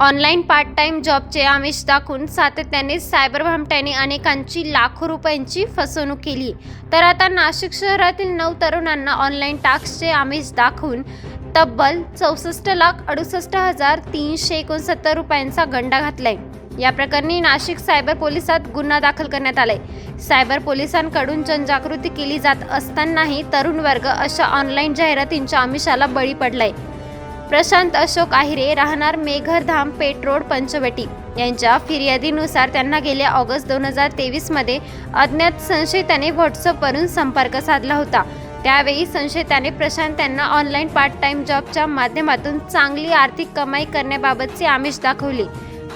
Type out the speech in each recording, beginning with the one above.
Online part time जॉबचे आमिष दाखवून सातत्याने सायबर भामट्याने अनेकांची लाखो रुपयांची फसवणूक केली. तर आता नाशिक शहरातील नऊ तरुणांना ऑनलाईन टास्कचे आमिष दाखवून तब्बल चौसष्ट लाख अडुसष्ट हजार तीनशे एकोणसत्तर रुपयांचा गंडा घातलाय. या प्रकरणी नाशिक सायबर पोलिसात गुन्हा दाखल करण्यात आलाय. सायबर पोलिसांकडून जनजागृती केली जात असतानाही तरुण वर्ग अशा ऑनलाईन जाहिरातींच्या आमिषाला बळी पडलाय. प्रशांत अशोक आहिरे राहणार मेघरधाम पेठ रोड पंचवटी. यांच्या फिर्यादीनुसार त्यांना गेल्या ऑगस्ट दोन हजार तेवीसमध्ये अज्ञात संशयिताने व्हॉट्सअपवरून संपर्क साधला होता. त्यावेळी संशयिताने प्रशांत त्यांना ऑनलाईन पार्ट टाइम जॉबच्या माध्यमातून चांगली आर्थिक कमाई करण्याबाबतचे आमिष दाखवले.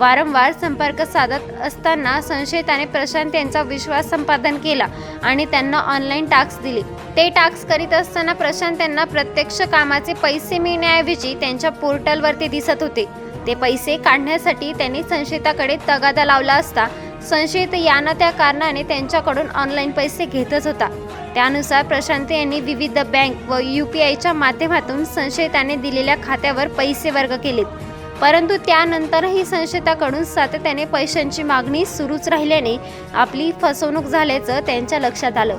वारंवार संपर्क साधत असताना संशयिताने प्रशांत यांचा विश्वास संपादन केला आणि त्यांना ऑनलाईन टास्क दिले. ते टास्क करीत असताना प्रशांत यांना प्रत्यक्ष कामाचे पैसे मिळण्याऐवजी त्यांच्या पोर्टलवरती दिसत होते. ते पैसे काढण्यासाठी त्यांनी संशयिताकडे तगादा लावला असता संशयित यानं त्या कारणाने त्यांच्याकडून ऑनलाईन पैसे घेतच होता. त्यानुसार प्रशांत यांनी विविध बँक व यू पी आयच्या माध्यमातून संशयिताने दिलेल्या खात्यावर पैसे वर्ग केलेत. परंतु त्यानंतरही संशयिताकडून सातत्याने पैशांची मागणी सुरूच राहिल्याने आपली फसवणूक झाल्याचं त्यांच्या लक्षात आलं.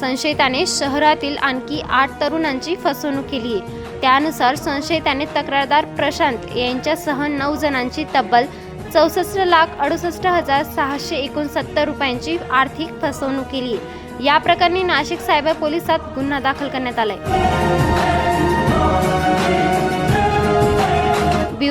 संशयिताने शहरातील आणखी आठ तरुणांची फसवणूक केली आहे. त्यानुसार संशयिताने तक्रारदार प्रशांत यांच्यासह नऊ जणांची तब्बल चौसष्ट लाख अडुसष्ट हजार सहाशे एकोणसत्तर रुपयांची आर्थिक फसवणूक केली या प्रकरणी नाशिक सायबर पोलिसात गुन्हा दाखल करण्यात आलाय.